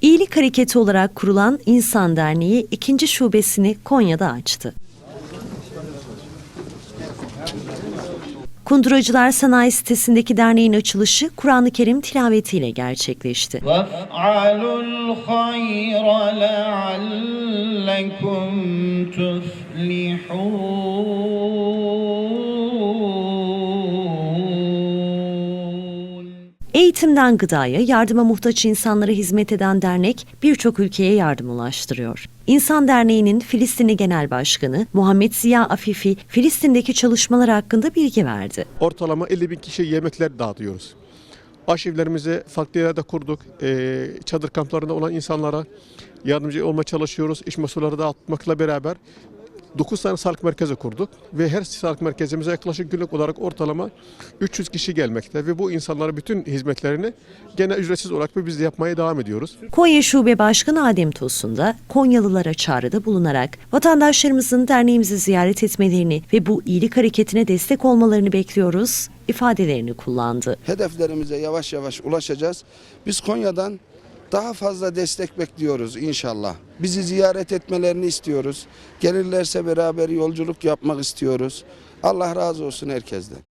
İyilik Hareketi olarak kurulan İnsan Derneği ikinci şubesini Konya'da açtı. Kunduracılar Sanayi sitesindeki derneğin açılışı Kur'an-ı Kerim tilavetiyle gerçekleşti. Eğitimden gıdaya, yardıma muhtaç insanlara hizmet eden dernek birçok ülkeye yardım ulaştırıyor. İnsan Derneği'nin Filistinli Genel Başkanı Muhammed Ziya Afifi, Filistin'deki çalışmalar hakkında bilgi verdi. ortalama 50 bin kişiye yemekler dağıtıyoruz. Aşevlerimizi farklı yerlerde kurduk. Ee, çadır kamplarında olan insanlara yardımcı olmaya çalışıyoruz. İş masaları dağıtmakla beraber 9 tane sağlık merkezi kurduk ve her sağlık merkezimize yaklaşık günlük olarak ortalama 300 kişi gelmekte ve bu insanlara bütün hizmetlerini gene ücretsiz olarak biz de yapmaya devam ediyoruz. Konya Şube Başkanı Adem Tosun da Konyalılara çağrıda bulunarak vatandaşlarımızın derneğimizi ziyaret etmelerini ve bu iyilik hareketine destek olmalarını bekliyoruz ifadelerini kullandı. hedeflerimize yavaş yavaş ulaşacağız. Biz Konya'dan daha fazla destek bekliyoruz inşallah. Bizi ziyaret etmelerini istiyoruz. Gelirlerse beraber yolculuk yapmak istiyoruz. Allah razı olsun herkesten.